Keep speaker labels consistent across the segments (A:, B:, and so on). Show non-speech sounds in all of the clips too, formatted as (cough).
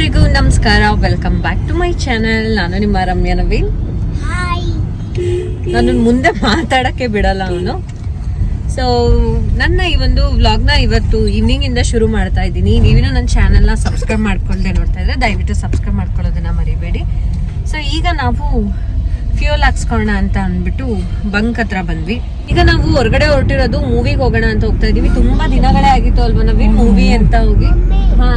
A: ಎಲ್ರಿಗೂ ನಮಸ್ಕಾರ. Welcome back to my channel ನಾನು ನಿಮ್ಮ ರಮ್ಯ ನವೀನ್. ನಾನು ಮುಂದೆ ಮಾತಾಡಕ್ಕೆ ಬಿಡಲ್ಲ ಅವನು. ಸೊ ನನ್ನ ಈ ಒಂದು ವ್ಲಾಗ್ನ ಇವತ್ತು ಈವ್ನಿಂಗ್ ಇಂದ ಶುರು ಮಾಡ್ತಾ ಇದ್ದೀನಿ. ನೀವಿನ ನನ್ನ ಚಾನೆಲ್ನ ಸಬ್ಸ್ಕ್ರೈಬ್ ಮಾಡ್ಕೊಂಡೆ ನೋಡ್ತಾ ಇದ್ರೆ ದಯವಿಟ್ಟು ಸಬ್ಸ್ಕ್ರೈಬ್ ಮಾಡ್ಕೊಳ್ಳೋದನ್ನ ಮರಿಬೇಡಿ. ಸೊ ಈಗ ನಾವು ಫ್ಯೂಲ್ ಹಾಕ್ಸ್ಕೊಳ್ಳೋಣ ಅಂತ ಅಂದ್ಬಿಟ್ಟು ಬಂಕ್ ಹತ್ರ ಬಂದ್ವಿ. ಈಗ ನಾವು ಹೊರಗಡೆ ಹೊರಟಿರೋದು ಮೂವಿಗೆ ಹೋಗೋಣ ಅಂತ ಹೋಗ್ತಾ ಇದೀವಿ ತುಂಬಾ ದಿನಗಳೇ ಆಗಿತ್ತು ಅಲ್ವಾ ನವೀನ್ ಮೂವಿ ಅಂತ ಹೋಗಿ? ಹಾ.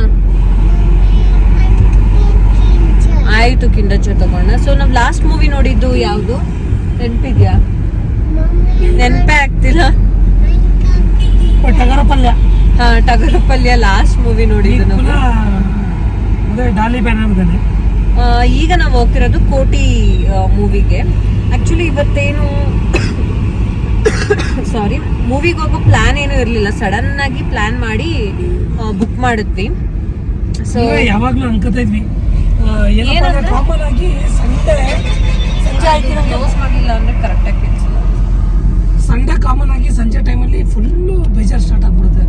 A: ಆಯ್ತು ಕಿಂಡರ್ ಜೊ ತಗೊಂಡ ಸೊ ನಾವ್ ಲಾಸ್ಟ್ ಮೂವಿ ನೋಡಿದ್ದು ಯಾವುದು? ನೆನ್ಪಿದ್ಯಾ? ನೆನ್ಪೇ ಆಗ್ತಿಲ್ಲ.
B: ಟಗರ ಪಲ್ಯ
A: ಹಾ ಟಗರು ಪಲ್ಯ ಲಾಸ್ಟ್ ಮೂವಿ ನೋಡಿದ್ದು ನಾವು. ಈಗ ನಾವು ಹೋಗ್ತಿರೋದು ಕೋಟಿ ಮೂವಿಗೆ ಆಕ್ಚುಲಿ ಇವತ್ತೇನು (coughs) ಸಾರಿ ಮೂವಿಗೆ ಹೋಗೋ ಪ್ಲಾನ್ ಏನೂ ಇರಲಿಲ್ಲ. ಸಡನ್ ಆಗಿ ಪ್ಲಾನ್ ಮಾಡಿ ಬುಕ್ ಮಾಡಿದ್ವಿ. ಸೊ
B: ಯಾವಾಗ್ಲೂ ಅನ್ಕೋತಾ ಇದ್ವಿ ಕಾಮನ್ ಆಗಿ ಸಂಡೇ ಸಂಜೆ ಆಯ್ತು
A: ಕ್ಲೋಸ್ ಮಾಡಿಲ್ಲ ಅಂದ್ರೆ ಕರೆಕ್ಟಾಗಿ ಕೆಲಸ
B: ಸಂಡೇ ಕಾಮನ್ ಆಗಿ ಸಂಜೆ ಟೈಮಲ್ಲಿ ಫುಲ್ಲು ಬೇಜಾರ್ ಸ್ಟಾರ್ಟ್ ಆಗ್ಬಿಡುತ್ತೆ.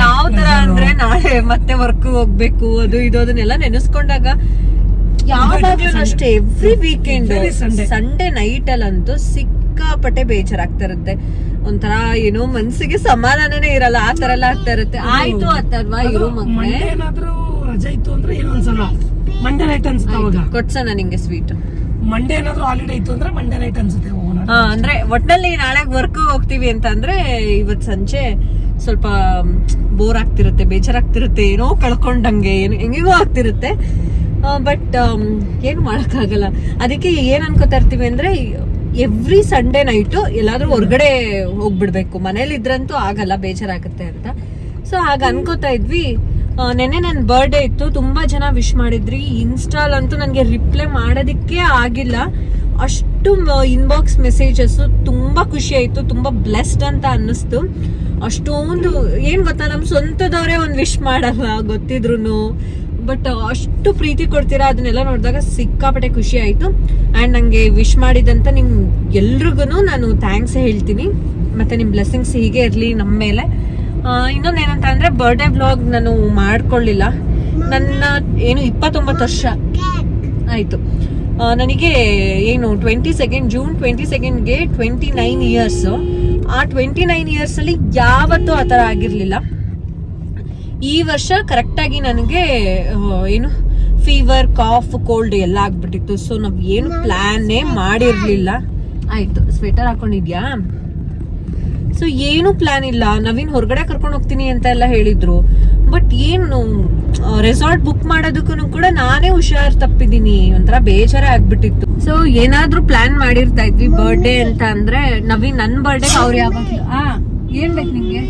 A: ಯಾವ ತರ. ಅಂದ್ರೆ ನಾಳೆ ಮತ್ತೆ ವರ್ಕ್ ಹೋಗ್ಬೇಕು ಅದು ಇದು ಅದನ್ನೆಲ್ಲ ನೆನೆಸ್ಕೊಂಡಾಗ ಯಾವಾಗ್ಲೂ ಅಷ್ಟೇ ಎವ್ರಿ ವೀಕೆಂಡ್ ಸಂಡೆ ನೈಟ್ ಅಲ್ಲಂತೂ ಸಿಕ್ಕಾಪಟ್ಟೆ ಬೇಜಾರಾಗ್ತಾ ಇರುತ್ತೆ. ಒಂಥರ ಏನೋ ಮನ್ಸಿಗೆ ಸಮಾಧಾನನೇ ಇರಲ್ಲ ಆ ತರ ಎಲ್ಲ ಆಗ್ತಾ ಇರುತ್ತೆ. ಆಯ್ತು ಅಥರ್ವಾ ಇರೋ
B: ಮಂಡೇ ಏನಾದ್ರೂ ರಜೆ ಇತ್ತು ಅಂದ್ರೆ ಏನು ಅನ್ಸಲ್ಲ ಮಂಡೇ ನೈಟ್ ಅನ್ಸುತ್ತೆ ಅವಾಗ.
A: ಕೊಡ್ಸೋಣ ನಿಂಗೆ ಸ್ವೀಟ್
B: ಮಂಡೇ ಏನಾದ್ರೂ ಹಾಲಿಡೇ ಇತ್ತು ಅಂದ್ರೆ ಮಂಡೇ ನೈಟ್ ಅನ್ಸುತ್ತೆ ಹೋಗೋಣ
A: ಹಾ ಅಂದ್ರೆ ಒಟ್ನಲ್ಲಿ ನಾಳೆ ವರ್ಕ್ ಹೋಗ್ತೀವಿ ಅಂತ ಅಂದ್ರೆ ಇವತ್ ಸಂಜೆ ಸ್ವಲ್ಪ ಬೋರ್ ಆಗ್ತಿರುತ್ತೆ ಬೇಜಾರಾಗ್ತಿರುತ್ತೆ ಏನೋ ಕಳ್ಕೊಂಡಂಗೆ ಏನು ಹೆಂಗಿಗೋ ಆಗ್ತಿರುತ್ತೆ. ಬಟ್ ಏನು ಮಾಡೋಕ್ಕಾಗಲ್ಲ. ಅದಕ್ಕೆ ಏನು ಅನ್ಕೋತಾ ಇರ್ತೀವಿ ಅಂದ್ರೆ ಎವ್ರಿ ಸಂಡೇ ನೈಟು ಎಲ್ಲಾದ್ರೂ ಹೊರ್ಗಡೆ ಹೋಗ್ಬಿಡ್ಬೇಕು. ಮನೇಲಿ ಇದ್ರಂತೂ ಆಗಲ್ಲ ಬೇಜಾರಾಗುತ್ತೆ ಅಂತ. ಸೊ ಹಾಗ ಅನ್ಕೋತಾ ಇದ್ವಿ. ನೆನ್ನೆ ನನ್ನ ಬರ್ಡೇ ಇತ್ತು. ತುಂಬಾ ಜನ ವಿಶ್ ಮಾಡಿದ್ರಿ. ಇನ್ಸ್ಟಾಲ್ ಅಂತೂ ನನಗೆ ರಿಪ್ಲೈ ಮಾಡೋದಕ್ಕೆ ಆಗಿಲ್ಲ. ಅಷ್ಟು ಇನ್ಬಾಕ್ಸ್ ಮೆಸೇಜಸ್ಸು ತುಂಬಾ ಖುಷಿ ಆಯಿತು. ತುಂಬಾ ಬ್ಲೆಸ್ಡ್ ಅಂತ ಅನ್ನಿಸ್ತು. ಅಷ್ಟೊಂದು, ಏನು ಗೊತ್ತಾ ನಮ್ಮ ಸ್ವಂತದವರೇ ಒಂದು ವಿಶ್ ಮಾಡಲ್ಲ ಗೊತ್ತಿದ್ರು ಬಟ್ ಅಷ್ಟು ಪ್ರೀತಿ ಕೊಡ್ತೀರಾ ಅದನ್ನೆಲ್ಲ ನೋಡಿದಾಗ ಸಿಕ್ಕಾಪಟ್ಟೆ ಖುಷಿ ಆಯಿತು. ಅಂಡ್ ನನಗೆ ವಿಶ್ ಮಾಡಿದಂತ ನಿಮ್ಮ ಎಲ್ರಿಗೂ ನಾನು ಥ್ಯಾಂಕ್ಸ್ ಹೇಳ್ತೀನಿ. ಮತ್ತು ನಿಮ್ಮ ಬ್ಲೆಸ್ಸಿಂಗ್ಸ್ ಹೀಗೆ ಇರಲಿ ನಮ್ಮ ಮೇಲೆ. ಇನ್ನೊಂದು ಏನಂತ ಅಂದ್ರೆ ಬರ್ಡೇ ಬ್ಲಾಗ್ ನಾನು ಮಾಡ್ಕೊಳ್ಳಿಲ್ಲ. ನನ್ನ ಏನು ಇಪ್ಪತ್ತೊಂಬತ್ತು ವರ್ಷ. ಆಯ್ತು. ನನಗೆ ಏನು ಟ್ವೆಂಟಿ ಸೆಕೆಂಡ್ ಜೂನ್ ಟ್ವೆಂಟಿ ಸೆಕೆಂಡ್ಗೆ ಟ್ವೆಂಟಿ ನೈನ್ ಇಯರ್ಸು ಆ ಟ್ವೆಂಟಿ ನೈನ್ ಇಯರ್ಸಲ್ಲಿ ಯಾವತ್ತೂ ಆ ಥರ ಆಗಿರಲಿಲ್ಲ. ಈ ವರ್ಷ ಕರೆಕ್ಟಾಗಿ ನನಗೆ ಏನು ಫೀವರ್ ಕಾಫ್ ಕೋಲ್ಡ್ ಎಲ್ಲ ಆಗ್ಬಿಟ್ಟಿತ್ತು. ಸೊ ನಾವು ಏನು ಪ್ಲ್ಯಾನೇ ಮಾಡಿರಲಿಲ್ಲ. ಆಯಿತು. ಸ್ವೆಟರ್ ಹಾಕೊಂಡಿದ್ಯಾ? ಸೊ ಏನು ಪ್ಲಾನ್ ಇಲ್ಲ. ನವೀನ್ ಹೊರಗಡೆ ಕರ್ಕೊಂಡು ಹೋಗ್ತೀನಿ ಅಂತ ಎಲ್ಲ ಹೇಳಿದ್ರು. ಬಟ್ ಏನು ರೆಸಾರ್ಟ್ ಬುಕ್ ಮಾಡೋದಕ್ಕೂ ಕೂಡ ನಾನೇ ಹುಷಾರ್ ತಪ್ಪಿದೀನಿ ಒಂಥರ ಬೇಜಾರ ಆಗ್ಬಿಟ್ಟಿತ್ತು. ಸೊ ಏನಾದ್ರೂ ಪ್ಲಾನ್ ಮಾಡಿರ್ತಾ ಇದ್ವಿ ಬರ್ಡೇ ಅಂತ ಅಂದ್ರೆ ನವೀನ್ ನನ್ ಬರ್ಡೇ ಅವ್ರು ಯಾವಾಗ್ಲೂ ಆ ಏನ್ ಬೇಕು ನಿಂಗೆ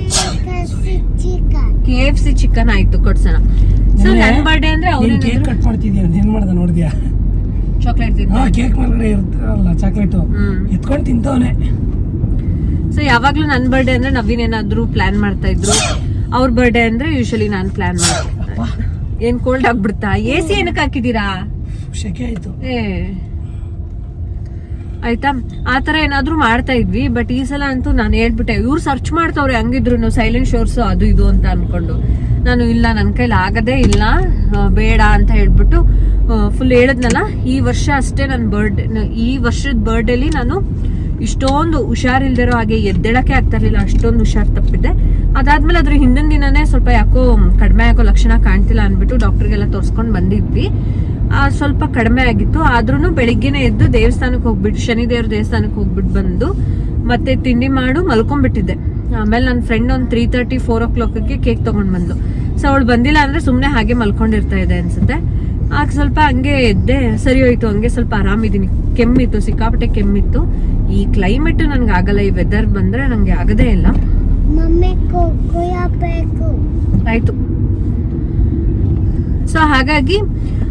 A: ಕೆ ಎಫ್ ಸಿ ಚಿಕನ್ ಆಯ್ತು ಕೊಡ್ಸೋಣ. ಸೊ ನನ್ ಬರ್ಡೇ ಅಂದ್ರೆ
B: ನೀನ್ ಕೇಕ್ ಕಟ್ ಮಾಡ್ತಿದ್ಯಾ? ಏನ್ ಮಾಡ್ದ ನೋಡಿದ್ಯಾ?
A: ಚಾಕ್ಲೇಟ್
B: ಕೇಕ್ ಚಾಕ್ಲೇಟ್ ಎತ್ಕೊಂಡ್ ತಿಂತವನೆ.
A: ಸೊ ಯಾವಾಗ್ಲೂ ನನ್ ಬರ್ಡೇ ಅಂದ್ರೆ ನವೀನ್ ಏನಾದ್ರು ಪ್ಲಾನ್ ಮಾಡ್ತಾ ಇದ್ರು. ಅವ್ರ ಬರ್ಡೇ ಅಂದ್ರೆ ಯೂಶಲಿ ನಾನ್ ಪ್ಲಾನ್ ಮಾಡ್ತೀನಿ. ಏನ್ ಕೋಲ್ಡ್ ಆಗ್ಬಿಡ್ತಾ? ಎ ಸಿ ಏನಕ್ಕೆ ಹಾಕಿದೀರಾ?
B: ಆಯ್ತಾ ಆಯ್ತು.
A: ಏ. ಆಯ್ತಾ? ಆತರ ಏನಾದ್ರೂ ಮಾಡ್ತಾ ಇದ್ವಿ ಬಟ್ ಈ ಸಲ ಅಂತೂ ನಾನು ಹೇಳ್ಬಿಟ್ಟೆ ಇವ್ರು ಸರ್ಚ್ ಮಾಡ್ತಾವ್ರೆ ಹಂಗಿದ್ರು ಸೈಲೆಂಟ್ ಶೋರ್ಸ್ ಅದು ಇದು ಅಂತ ಅನ್ಕೊಂಡು. ನಾನು ಇಲ್ಲ ನನ್ನ ಕೈಲಿ ಆಗದೇ ಇಲ್ಲ ಬೇಡ ಅಂತ ಹೇಳ್ಬಿಟ್ಟು ಫುಲ್ ಹೇಳದ್ನಲ್ಲ ಈ ವರ್ಷ ಅಷ್ಟೇ ನನ್ನ ಬರ್ಡೇ ಈ ವರ್ಷದ ಬರ್ಡೇಲಿ ನಾನು ಇಷ್ಟೊಂದು ಹುಷಾರಿಲ್ದಿರೋ ಹಾಗೆ ಎದ್ದೇಳಕ್ಕೆ ಆಗ್ತಾ ಇರ್ಲಿಲ್ಲ ಅಷ್ಟೊಂದು ಹುಷಾರ್ ತಪ್ಪಿದ್ದೆ ಅದಾದ್ಮೇಲೆ ಅದ್ರ ಹಿಂದಿನ ದಿನನೇ ಸ್ವಲ್ಪ ಯಾಕೋ ಕಡಿಮೆ ಆಗೋ ಲಕ್ಷಣ ಕಾಣ್ತಿಲ್ಲ ಅಂದ್ಬಿಟ್ಟು ಡಾಕ್ಟರ್ಗೆಲ್ಲ ತೋರಿಸ್ಕೊಂಡು ಬಂದಿದ್ವಿ. ಸ್ವಲ್ಪ ಕಡಿಮೆ ಆಗಿತ್ತು. ಆದ್ರೂ ಬೆಳಿಗ್ಗೆನೆ ಎದ್ದು ದೇವಸ್ಥಾನಕ್ಕೆ ಹೋಗ್ಬಿಟ್ಟು, ಶನಿದೇವ್ರ ದೇವಸ್ಥಾನಕ್ಕೆ ಹೋಗ್ಬಿಟ್ಟು ಬಂದು ಮತ್ತೆ ತಿಂಡಿ ಮಾಡು ಮಲ್ಕೊಂಡ್ಬಿಟ್ಟಿದ್ದೆ. ಆಮೇಲೆ ನನ್ನ ಫ್ರೆಂಡ್ ಒಂದು ತ್ರೀ ತರ್ಟಿ ಫೋರ್ ಓ ಕ್ಲಾಕ್ಗೆ ಕೇಕ್ ತಗೊಂಡ್ ಬಂದು ಸೊ ಅವಳು ಬಂದಿಲ್ಲ ಅಂದ್ರೆ ಸುಮ್ಮನೆ ಹಾಗೆ ಮಲ್ಕೊಂಡಿರ್ತಾ ಇದೆ ಅನ್ಸುತ್ತೆ. ಆಗ ಸ್ವಲ್ಪ ಹಂಗೆ ಎದ್ದೆ, ಸರಿ ಹೋಯ್ತು, ಹಂಗೆ ಸ್ವಲ್ಪ ಆರಾಮಿದ್ದೀನಿ. ಕೆಮ್ಮಿತ್ತು ಸಿಕ್ಕಾಪಟ್ಟೆ ಕೆಮ್ಮಿತ್ತು. ಈ ಕ್ಲೈಮೇಟ್ ನನ್ಗೆ ಆಗಲ್ಲ ಈ ವೆದರ್ ಬಂದ್ರೆ ನಂಗೆ ಆಗದೇ ಇಲ್ಲ. ಆಯ್ತು. ಸೊ ಹಾಗಾಗಿ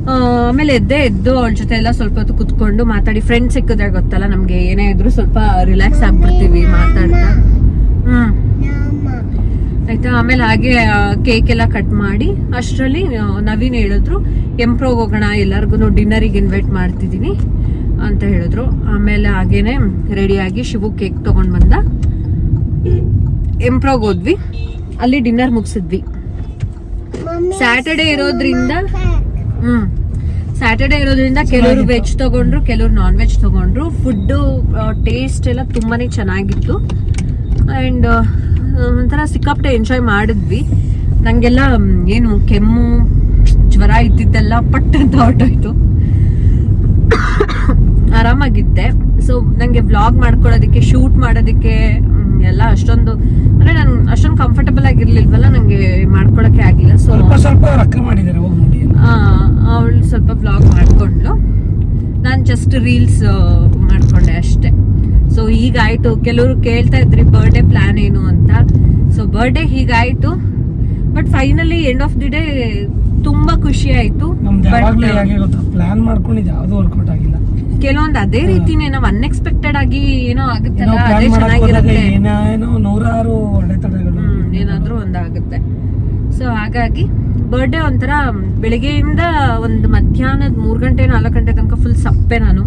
A: ಆಮೇಲೆ ಎದ್ದೆ ಎದ್ದು ಅವಳ ಜೊತೆ ಎಲ್ಲ ಸ್ವಲ್ಪ ಹೊತ್ತು ಕುತ್ಕೊಂಡು ಮಾತಾಡಿ. ಫ್ರೆಂಡ್ಸ್ ಸಿಕ್ಕಿದ್ರೆ ಗೊತ್ತಲ್ಲ ನಮ್ಗೆ ಏನೇ ಇದ್ರು ಸ್ವಲ್ಪ ರಿಲ್ಯಾಕ್ಸ್ ಆಗ್ಬಿಡ್ತೀವಿ ಮಾತಾಡ್ತಾ. ಹ್ಮ್. ಆಯ್ತಾ? ಆಮೇಲೆ ಹಾಗೆ ಕೇಕ್ ಎಲ್ಲ ಕಟ್ ಮಾಡಿ ಅಷ್ಟರಲ್ಲಿ ನವೀನ್ ಹೇಳಿದ್ರು ಎಂಪ್ರೋಗ್ ಹೋಗೋಣ ಎಲ್ಲರಿಗೂ ಡಿನ್ನರಿಗೆ ಇನ್ವೈಟ್ ಮಾಡ್ತಿದ್ದೀನಿ. ಅಂತ ಹೇಳಿದ್ರು. ಆಮೇಲೆ ಹಾಗೇನೆ ರೆಡಿಯಾಗಿ ಶಿವು ಕೇಕ್ ತಗೊಂಡ್ ಬಂದ. ಎಂಪ್ರೋಗ್ ಹೋದ್ವಿ. ಅಲ್ಲಿ ಡಿನ್ನರ್ ಮುಗಿಸಿದ್ವಿ. ಸ್ಯಾಟರ್ಡೆ ಇರೋದ್ರಿಂದ ಹ್ಮ್. ಸ್ಯಾಟರ್ಡೆ ಇರೋದ್ರಿಂದ ಕೆಲವರು ವೆಜ್ ತಗೊಂಡ್ರು ಕೆಲವರು ನಾನ್ ವೆಜ್ ತಗೊಂಡ್ರು ಫುಡ್ ಟೇಸ್ಟ್ ಎಲ್ಲ ತುಂಬಾನೇ ಚೆನ್ನಾಗಿತ್ತು. ಅಂಡ್ ಒಂಥರ ಸಿಕ್ಕಾಪಟ್ಟೆ ಎಂಜಾಯ್ ಮಾಡಿದ್ವಿ. ನನಗೆಲ್ಲ ಏನು ಕೆಮ್ಮು ಜ್ವರ ಇದ್ದಿದ್ದೆಲ್ಲ ಪಟ್ ಅಂತ ಹೊರಟೋಯ್ತು. ಆರಾಮಾಗಿದ್ದೆ. ಸೊ ನಂಗೆ ವ್ಲಾಗ್ ಮಾಡ್ಕೊಳ್ಳೋದಕ್ಕೆ ಶೂಟ್ ಮಾಡೋದಕ್ಕೆ ಎಲ್ಲ ಅಷ್ಟೊಂದು ಅಂದ್ರೆ ನಾನು ಅಷ್ಟೊಂದು ಕಂಫರ್ಟಬಲ್ ಆಗಿರ್ಲಿಲ್ವಲ್ಲ ನಂಗೆ ಮಾಡ್ಕೊಳಕ್ಕೆ ಆಗಿಲ್ಲ. ಸೊ
B: ಸ್ವಲ್ಪ ರೊಕ್ಕ ಮಾಡಿದ್ದಾರೆ
A: ಅವಳು ಸ್ವಲ್ಪ ಬ್ಲಾಗ್ ಮಾಡ್ಕೊಂಡ್ಲು ನಾನು ಜಸ್ಟ್ ರೀಲ್ಸ್ ಮಾಡ್ಕೊಂಡೆ ಅಷ್ಟೇ. ಸೊ ಹೀಗಾಯ್ತು. ಕೆಲವರು ಕೇಳ್ತಾ ಇದ್ರಿ ಬರ್ಡೇ ಪ್ಲಾನ್ ಏನು ಅಂತ. So birthday ಹೀಗಾಯ್ತು. But finally end of the day ತುಂಬಾ ಖುಷಿ ಆಯ್ತು.
B: ಪ್ಲಾನ್ ಮಾಡ್ಕೊಂಡಿದ್ದೆ ಯಾವ್ದು ವರ್ಕೌಟ್ ಆಗಿಲ್ಲ.
A: ಕೆಲವೊಂದು ಅದೇ ರೀತಿನೇ ನಾವು ಅನ್ಎಕ್ಸ್ಪೆಕ್ಟೆಡ್ ಆಗಿ ಏನೋ ಆಗುತ್ತಲ್ಲ ಅದೇ ಚೆನ್ನಾಗಿರುತ್ತೆ.
B: ನೂರಾರು ಅಡೆತಡೆಗಳು
A: ಏನಾದ್ರೂ ಒಂದಾಗುತ್ತೆ. ಸೊ ಹಾಗಾಗಿ ಬರ್ಡೇ ಒಂಥರ ಬೆಳಿಗ್ಗೆಯಿಂದ ಒಂದು ಮಧ್ಯಾಹ್ನದ ಮೂರು ಗಂಟೆ ನಾಲ್ಕು ಗಂಟೆ ತನಕ ಫುಲ್ ಸಪ್ಪೆ ನಾನು.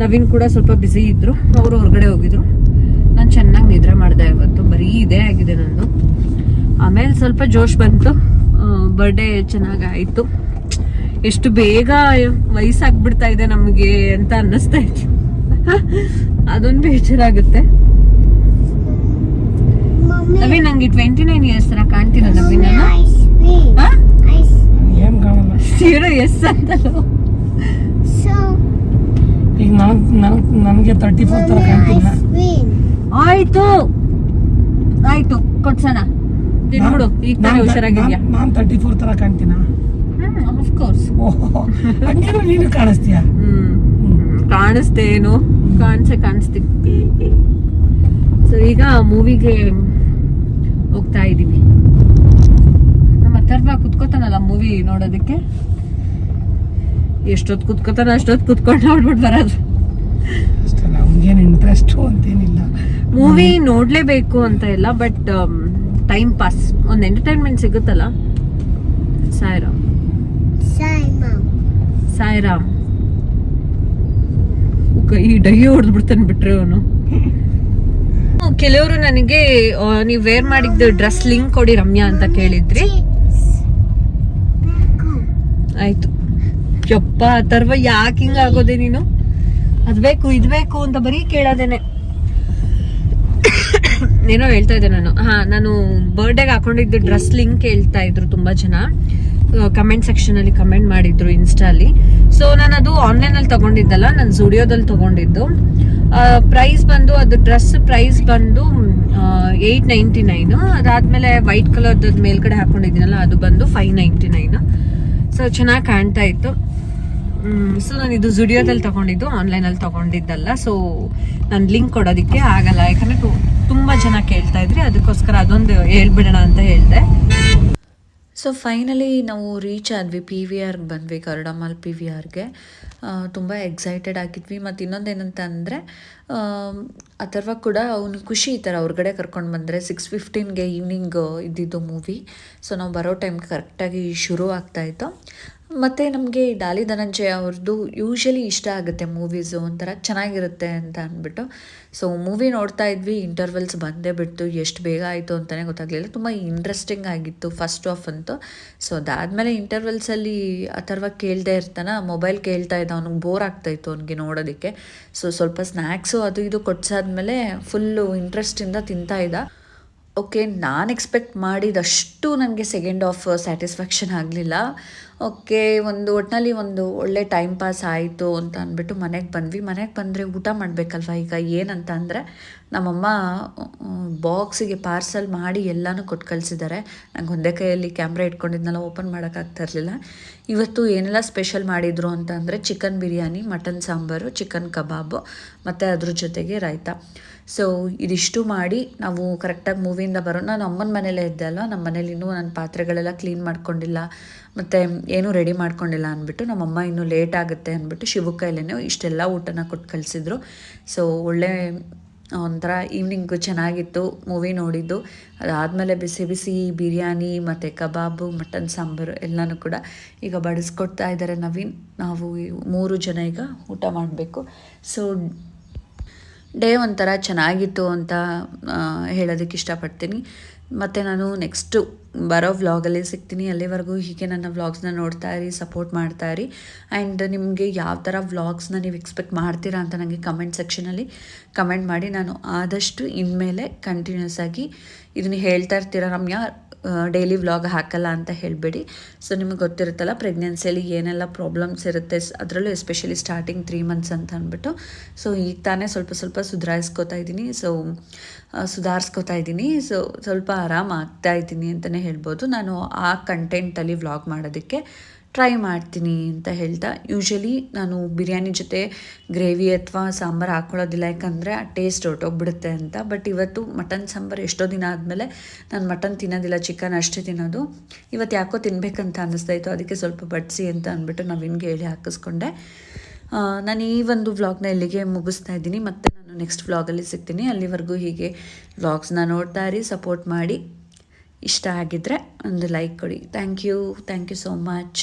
A: ನವೀನ್ ಕೂಡ ಸ್ವಲ್ಪ ಬ್ಯುಸಿ ಇದ್ರು ಅವರು ಹೊರಗಡೆ ಹೋಗಿದ್ರು. ನಾನು ಚೆನ್ನಾಗಿ ನಿದ್ರೆ ಮಾಡಿದೆ ಇವತ್ತು ಬರೀ ಇದೇ ಆಗಿದೆ ನಂದು. ಆಮೇಲೆ ಸ್ವಲ್ಪ ಜೋಶ್ ಬಂತು ಬರ್ಡೇ ಚೆನ್ನಾಗಾಯಿತು ಎಷ್ಟು ಬೇಗ ವಯಸ್ಸಾಗ್ಬಿಡ್ತಾ ಇದೆ ನಮಗೆ ಅಂತ ಅನ್ನಿಸ್ತಾ ಇತ್ತು. ಅದೊಂದು ಬೇಜಾರಾಗುತ್ತೆ. ನವೀನ್ ನಂಗೆ ಟ್ವೆಂಟಿ ನೈನ್ ಇಯರ್ಸ್ ತರ ಕಾಣ್ತೀನ ನವೀನ್ ನಾನು ಎಸ್
C: ಅಂತಲೋ
B: ಈಗ ನನಗ್ ತರ್ಟಿ ಫೋರ್ ತರ ಕಾಣ್ತಿಲ್ಲ.
A: ಆಯ್ತು. ಆಯ್ತು ಕೊಡ್ಸೋಣ. ತಿನ್ಬಿಡು ಈಗ ತಾನೇ ಹುಷಾರಾಗಿದ್ಯಾ?
B: ನಾನ್ ತರ್ಟಿ ಫೋರ್ ತರ ಕಾಣ್ತೀನ?
A: ಆಫ್ ಕೋರ್ಸ್
B: ನೀನು ಕಾಣಿಸ್ತೀಯ?
A: ಹ್ಮ್ ಕಾಣಿಸ್ತೆ ಏನು ಕಾಣಿಸೆ ಕಾಣಿಸ್ತೀವಿ ಸೊ ಈಗ ಮೂವಿಗೆ ಹೋಗ್ತಾ ಇದೀವಿ. ನಮ್ಮ ಅಥರ್ವ ಕುತ್ಕೋತಾನಲ್ಲ ಮೂವಿ ನೋಡೋದಕ್ಕೆ? ಎಷ್ಟೊತ್ತು ಕುತ್ಕೋತಾನ ಅಷ್ಟೊತ್ತು ಕುತ್ಕೊಂಡು ನೋಡ್ಬಿಟ್ಟು ಬರೋದು.
B: ನಮ್ಗೇನು ಇಂಟ್ರೆಸ್ಟ್ ಅಂತೇನಿಲ್ಲ.
A: ಮೂವಿ ನೋಡಲೇಬೇಕು ಅಂತ ಇಲ್ಲ ಬಟ್ ಟೈಮ್ ಪಾಸ್ ಒಂದು ಎಂಟರ್ಟೈನ್ಮೆಂಟ್ ಸಿಗುತ್ತಲ್ಲ?
C: mom.
A: ಸಾಯಿರಾಮ್ ಕೈ ಡೈ ಹೊಡೆದು ಬಿಡ್ತಾನೆ ಬಿಟ್ರೆ ಅವನು. ಕೆಲವರು ನನಗೆ ನೀವ್ ವೇರ್ ಮಾಡಿದ್ದು ಡ್ರೆಸ್ ಲಿಂಕ್ ಕೊಡಿ ರಮ್ಯಾ ಅಂತ ಕೇಳಿದ್ರಿ. ಆಯ್ತು. ಯಪ್ಪ ಅಥರ್ವ ಯಾಕೆ ಹಿಂಗ ಆಗೋದೆ ನೀನು? ಅದ್ ಬೇಕು, ಇದ್ ಬೇಕು ಅಂತ ಬರೀ ಕೇಳೋದೇನೆ. ಏನೋ ಹೇಳ್ತಾ ಇದ್ದೆ ನಾನು. ಹಾ, ನಾನು ಬರ್ಡೇಗೆ ಹಾಕೊಂಡಿದ್ದು ಡ್ರೆಸ್ ಲಿಂಕ್ ಹೇಳ್ತಾ ಇದ್ರು ತುಂಬಾ ಜನ. ಕಮೆಂಟ್ ಸೆಕ್ಷನ್ ಅಲ್ಲಿ ಕಮೆಂಟ್ ಮಾಡಿದ್ರು ಇನ್ಸ್ಟಾಲಿ ಸೊ ನಾನು ಅದು ಆನ್ಲೈನ್ ಅಲ್ಲಿ ತಗೊಂಡಿದ್ದಲ್ಲ, ನಾನು ಜುಡಿಯೋದಲ್ಲಿ ತಗೊಂಡಿದ್ದು. ಪ್ರೈಸ್ ಬಂದು, ಅದು ಡ್ರೆಸ್ ಪ್ರೈಸ್ ಬಂದು ಏಯ್ಟ್ ನೈಂಟಿ ನೈನು ಅದಾದಮೇಲೆ ವೈಟ್ ಕಲರ್ದು ಮೇಲ್ಗಡೆ ಹಾಕೊಂಡಿದ್ದೀನಲ್ಲ, ಅದು ಬಂದು ಫೈವ್ ನೈಂಟಿ ನೈನು ಸೊ ಚೆನ್ನಾಗಿ ಕಾಣ್ತಾ ಇತ್ತು. ಸೊ ನಾನು ಇದು ಜುಡಿಯೋದಲ್ಲಿ ತಗೊಂಡಿದ್ದು ಆನ್ಲೈನಲ್ಲಿ ತಗೊಂಡಿದ್ದಲ್ಲ. ಸೊ ನಾನು ಲಿಂಕ್ ಕೊಡೋದಕ್ಕೆ ಆಗಲ್ಲ. ಯಾಕಂದರೆ ತುಂಬಾ ಜನ ಕೇಳ್ತಾ ಇದ್ರಿ, ಅದಕ್ಕೋಸ್ಕರ ಅದೊಂದು ಹೇಳ್ಬಿಡೋಣ ಅಂತ ಹೇಳಿದೆ.
D: ಸೊ ಫೈನಲಿ ನಾವು ರೀಚ್ ಆದ್ವಿ ಪಿ ವಿ ಆರ್ಗೆ ಬಂದ್ವಿ ಕರಡಮಲ್ ಪಿ ವಿ ಆರ್ಗೆ ತುಂಬ ಎಕ್ಸೈಟೆಡ್ ಆಗಿದ್ವಿ. ಮತ್ತು ಇನ್ನೊಂದೇನಂತ ಅಂದರೆ ಅಥರ್ವ ಕೂಡ ಅವ್ನಿಗೆ ಖುಷಿ ಈ ಥರ ಹೊರಗಡೆ ಕರ್ಕೊಂಡು ಬಂದರೆ ಸಿಕ್ಸ್ ಫಿಫ್ಟೀನ್ಗೆ ಈವ್ನಿಂಗ್ ಇದ್ದಿದ್ದು ಮೂವಿ ಸೊ ನಾವು ಬರೋ ಟೈಮ್ಗೆ ಕರೆಕ್ಟಾಗಿ ಶುರು ಆಗ್ತಾಯಿತ್ತು ಮತ್ತು ನಮಗೆ ಡಾಲಿ ಧನಂಜಯ ಅವ್ರದ್ದು ಯೂಶಲಿ ಇಷ್ಟ ಆಗುತ್ತೆ ಮೂವೀಸು ಒಂಥರ ಚೆನ್ನಾಗಿರುತ್ತೆ ಅಂತ ಅಂದ್ಬಿಟ್ಟು. ಸೊ ಮೂವಿ ನೋಡ್ತಾ ಇದ್ವಿ ಇಂಟರ್ವಲ್ಸ್ ಬಂದೇ ಬಿಡ್ತು, ಎಷ್ಟು ಬೇಗ ಆಯಿತು ಅಂತಲೇ ಗೊತ್ತಾಗಲಿಲ್ಲ. ತುಂಬ ಇಂಟ್ರೆಸ್ಟಿಂಗ್ ಆಗಿತ್ತು ಫಸ್ಟ್ ಆಫ್ ಅಂತೂ. ಸೊ ಅದಾದಮೇಲೆ ಇಂಟರ್ವಲ್ಸಲ್ಲಿ ಅಥರ್ವ ಕೇಳದೆ ಇರ್ತಾನೆ ಮೊಬೈಲ್ ಕೇಳ್ತಾ ಇದ್ದ ಅವ್ನಿಗೆ ಬೋರ್ ಆಗ್ತಾಯಿತ್ತು ಅವನಿಗೆ ನೋಡೋದಕ್ಕೆ. ಸೊ ಸ್ವಲ್ಪ ಸ್ನ್ಯಾಕ್ಸು ಅದು ಇದು ಕೊಡ್ಸಾದ್ಮೇಲೆ ಫುಲ್ಲು ಇಂಟ್ರೆಸ್ಟಿಂದ ತಿಂತಾ ಇದ್ದ. ಓಕೆ ನಾನು ಎಕ್ಸ್ಪೆಕ್ಟ್ ಮಾಡಿದಷ್ಟು ನನಗೆ ಸೆಕೆಂಡ್ ಆಫ್ ಸ್ಯಾಟಿಸ್ಫ್ಯಾಕ್ಷನ್ ಆಗಲಿಲ್ಲ. ಓಕೆ ಒಂದು ಒಟ್ಟಿನಲ್ಲಿ ಒಂದು ಒಳ್ಳೆ ಟೈಮ್ ಪಾಸ್ ಆಯಿತು ಅಂತ ಅಂದ್ಬಿಟ್ಟು ಮನೆಗೆ ಬಂದ್ವಿ. ಮನೆಗೆ ಬಂದರೆ ಊಟ ಮಾಡಬೇಕಲ್ವ ಈಗ? ಏನಂತ ಅಂದರೆ ನಮ್ಮಮ್ಮ ಬಾಕ್ಸಿಗೆ ಪಾರ್ಸಲ್ ಮಾಡಿ ಎಲ್ಲನೂ ಕೊಟ್ಟು ಕಳಿಸಿದ್ದಾರೆ ನಂಗೆ ಒಂದೇ ಕೈಯಲ್ಲಿ ಕ್ಯಾಮ್ರಾ ಇಟ್ಕೊಂಡಿದ್ನಲ್ಲ, ಓಪನ್ ಮಾಡೋಕ್ಕಾಗ್ತಾ ಇರಲಿಲ್ಲ. ಇವತ್ತು ಏನೆಲ್ಲ ಸ್ಪೆಷಲ್ ಮಾಡಿದರು ಅಂತ ಅಂದರೆ chicken biryani, mutton sambar, chicken ಕಬಾಬು, ಮತ್ತು ಅದ್ರ ಜೊತೆಗೆ ರಾಯ್ತ. ಸೊ ಇದಿಷ್ಟು ಮಾಡಿ ನಾವು ಕರೆಕ್ಟಾಗಿ ಮೂವಿಯಿಂದ ಬರೋ ನಾನು ಅಮ್ಮನ ಮನೇಲೇ ಇದ್ದೆ ಅಲ್ವಾ? ನಮ್ಮ ಮನೇಲಿ ಇನ್ನೂ ನನ್ನ ಪಾತ್ರೆಗಳೆಲ್ಲ ಕ್ಲೀನ್ ಮಾಡ್ಕೊಂಡಿಲ್ಲ. ಮತ್ತು ಏನೂ ರೆಡಿ ಮಾಡ್ಕೊಂಡಿಲ್ಲ ಅಂದ್ಬಿಟ್ಟು ನಮ್ಮಮ್ಮ ಇನ್ನೂ ಲೇಟ್ ಆಗುತ್ತೆ ಅಂದ್ಬಿಟ್ಟು ಶಿವ ಕೈಲೇನೆ ಇಷ್ಟೆಲ್ಲ ಊಟನ ಕೊಟ್ಟು ಕಳಿಸಿದ್ರು. ಸೊ ಒಳ್ಳೆ ಒಂಥರ ಈವ್ನಿಂಗು ಚೆನ್ನಾಗಿತ್ತು ಮೂವಿ ನೋಡಿದ್ದು. ಅದಾದಮೇಲೆ ಬಿಸಿ ಬಿಸಿ ಬಿರಿಯಾನಿ, ಮತ್ತು ಕಬಾಬು, ಮಟನ್ ಸಾಂಬಾರು ಎಲ್ಲನೂ ಕೂಡ ಈಗ ಬಡಿಸ್ಕೊಡ್ತಾ ಇದ್ದಾರೆ ನವೀನ್. ನಾವು ಮೂರು ಜನ ಈಗ ಊಟ ಮಾಡಬೇಕು. ಸೊ ಡೇ ಒಂಥರ ಚೆನ್ನಾಗಿತ್ತು ಅಂತ ಹೇಳೋದಕ್ಕೆ ಇಷ್ಟಪಡ್ತೀನಿ. ಮತ್ತು ನಾನು ನೆಕ್ಸ್ಟು ಬರೋ ವ್ಲಾಗಲ್ಲೇ ಸಿಗ್ತೀನಿ, ಅಲ್ಲಿವರೆಗೂ ಹೀಗೆ ನನ್ನ ವ್ಲಾಗ್ಸ್ನ ನೋಡ್ತಾ ಇರಿ, ಸಪೋರ್ಟ್ ಮಾಡ್ತಾ ಇರಿ. ಆ್ಯಂಡ್ ನಿಮಗೆ ಯಾವ ಥರ ವ್ಲಾಗ್ಸ್ನ ನೀವು ಎಕ್ಸ್ಪೆಕ್ಟ್ ಮಾಡ್ತೀರಾ ಅಂತ ನನಗೆ ಕಮೆಂಟ್ ಸೆಕ್ಷನಲ್ಲಿ ಕಮೆಂಟ್ ಮಾಡಿ. ನಾನು ಆದಷ್ಟು ಇನ್ಮೇಲೆ ಕಂಟಿನ್ಯೂಸ್ ಆಗಿ ಇದನ್ನು ಹೇಳ್ತಾ ಇರ್ತೀರ ರಮ್ಯಾ? ಡೈಲಿ ವ್ಲಾಗ್ ಹಾಕಲ್ಲ ಅಂತ ಹೇಳಬೇಡಿ. ಸೊ ನಿಮಗೆ ಗೊತ್ತಿರುತ್ತಲ್ಲ ಪ್ರೆಗ್ನೆನ್ಸಿಯಲ್ಲಿ ಏನೆಲ್ಲ ಪ್ರಾಬ್ಲಮ್ಸ್ ಇರುತ್ತೆ ಅದರಲ್ಲೂ ಎಸ್ಪೆಷಲಿ ಸ್ಟಾರ್ಟಿಂಗ್ ತ್ರೀ ಮಂತ್ಸ್ ಅಂತ ಅಂದ್ಬಿಟ್ಟು. ಸೊ ಈಗ ತಾನೇ ಸ್ವಲ್ಪ ಸ್ವಲ್ಪ ಸುಧಾರಿಸ್ಕೋತಾ ಇದ್ದೀನಿ. ಸೊ ಸುಧಾರಿಸ್ಕೋತಾ ಇದ್ದೀನಿ. ಸೊ ಸ್ವಲ್ಪ ಆರಾಮ ಆಗ್ತಾ ಇದ್ದೀನಿ ಅಂತಲೇ ಹೇಳ್ಬೋದು. ನಾನು ಆ ಕಂಟೆಂಟಲ್ಲಿ ವ್ಲಾಗ್ ಮಾಡೋದಕ್ಕೆ ಟ್ರೈ ಮಾಡ್ತೀನಿ ಅಂತ ಹೇಳ್ತಾ ಯೂಶಲಿ ನಾನು ಬಿರಿಯಾನಿ ಜೊತೆ ಗ್ರೇವಿ ಅಥವಾ ಸಾಂಬಾರು ಹಾಕ್ಕೊಳ್ಳೋದಿಲ್ಲ ಯಾಕಂದರೆ ಆ ಟೇಸ್ಟ್ ಹೊರಟೋಗ್ಬಿಡುತ್ತೆ ಅಂತ. ಬಟ್ ಇವತ್ತು ಮಟನ್ ಸಾಂಬಾರು ಎಷ್ಟೋ ದಿನ ಆದಮೇಲೆ ನಾನು ಮಟನ್ ತಿನ್ನೋದಿಲ್ಲ ಚಿಕನ್ ಅಷ್ಟೇ ತಿನ್ನೋದು. ಇವತ್ತು ಯಾಕೋ ತಿನ್ನಬೇಕಂತ ಅನ್ನಿಸ್ತಾ ಇತ್ತು. ಅದಕ್ಕೆ ಸ್ವಲ್ಪ ಬಡಿಸಿ ಅಂತ ಅಂದ್ಬಿಟ್ಟು ನವೀನ್ಗೆ ಹೇಳಿ ಹಾಕಿಸ್ಕೊಂಡೆ. ನಾನು ಈ ಒಂದು ವ್ಲಾಗ್ನ ಇಲ್ಲಿಗೆ ಮುಗಿಸ್ತಾ ಇದ್ದೀನಿ. ಮತ್ತು ನಾನು ನೆಕ್ಸ್ಟ್ ವ್ಲಾಗಲ್ಲಿ ಸಿಗ್ತೀನಿ. ಅಲ್ಲಿವರೆಗೂ ಹೀಗೆ ವ್ಲಾಗ್ಸ್ನ ನೋಡ್ತಾ ಇರಿ ಸಪೋರ್ಟ್ ಮಾಡಿ. ಇಷ್ಟ ಆಗಿದ್ದರೆ ಒಂದು ಲೈಕ್ ಕೊಡಿ. Thank you thank you so much